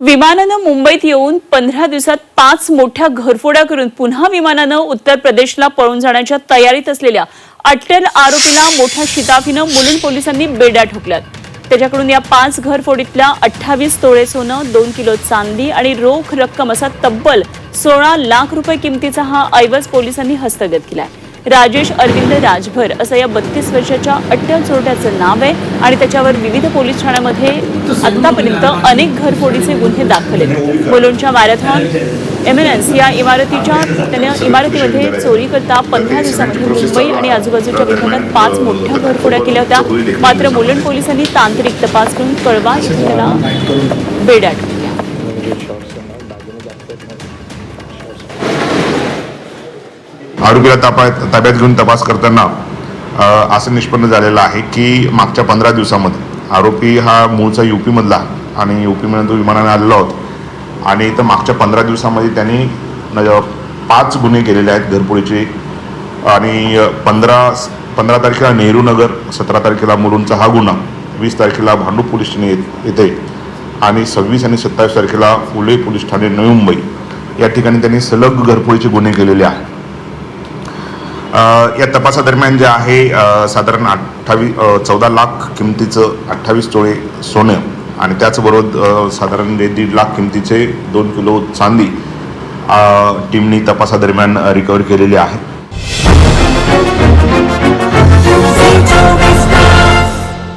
विमानानं मुंबईत येऊन पंधरा दिवसात पाच मोठ्या घरफोड्या करून पुन्हा विमानानं उत्तर प्रदेशला पळून जाण्याच्या तयारीत असलेल्या अट्टल आरोपीला मोठ्या शिताफीनं मुलुंड पोलिसांनी बेड्या ठोकल्यात. त्याच्याकडून या पाच घरफोडीतल्या अठ्ठावीस तोळे सोनं दोन किलो चांदी आणि रोख रक्कम असा तब्बल सोळा लाख रुपये किमतीचा हा ऐवज पोलिसांनी हस्तगत केलाय. राजेश अरविंद राजभर असं या बत्तीस वर्षाच्या अट्टल चोरट्याचं नाव आहे आणि त्याच्यावर विविध पोलीस ठाण्यामध्ये आतापर्यंत अनेक घरफोडीचे गुन्हे दाखल आहेत. मुलुंडच्या मॅरेथॉन एमएनएस या इमारतीच्या त्यानं इमारतीमध्ये चोरी करता पंधरा दिवसामध्ये मुंबई आणि आजूबाजूच्या विभागात पाच मोठ्या घरफोड्या केल्या होत्या. मात्र मुलुंड पोलिसांनी तांत्रिक तपास करून कळवा इथे त्याला बेड्या आरोपीला ताब्यात ताब्यात घेऊन तपास करताना असं निष्पन्न झालेलं आहे की मागच्या पंधरा दिवसामध्ये आरोपी हा मूळचा यू पीमधला आणि यू मधून तो विमानाने आलेला होता आणि इथं मागच्या पंधरा दिवसामध्ये त्यांनी न- पाच गुन्हे केलेले आहेत घरपोळीचे आणि पंधरा पंधरा तारखेला नेहरू नगर सतरा तारखेला मुरुंडचा हा गुन्हा वीस तारखेला भांडूप पोलीस ठाणे येत- येथे आणि सव्वीस आणि सत्तावीस तारखेला फुले पोलीस ठाणे नवी मुंबई. या ठिकाणी त्यांनी सलग घरपोळीचे गुन्हे केलेले आहेत. या तपासादरम्यान जे आहे साधारण अठ्ठावीस चौदा लाख किमतीचं अठ्ठावीस तोळे सोनं आणि त्याचबरोबर साधारण जे दीड लाख किमतीचे दोन किलो चांदी टीमनी तपासादरम्यान रिकवर केलेली आहे.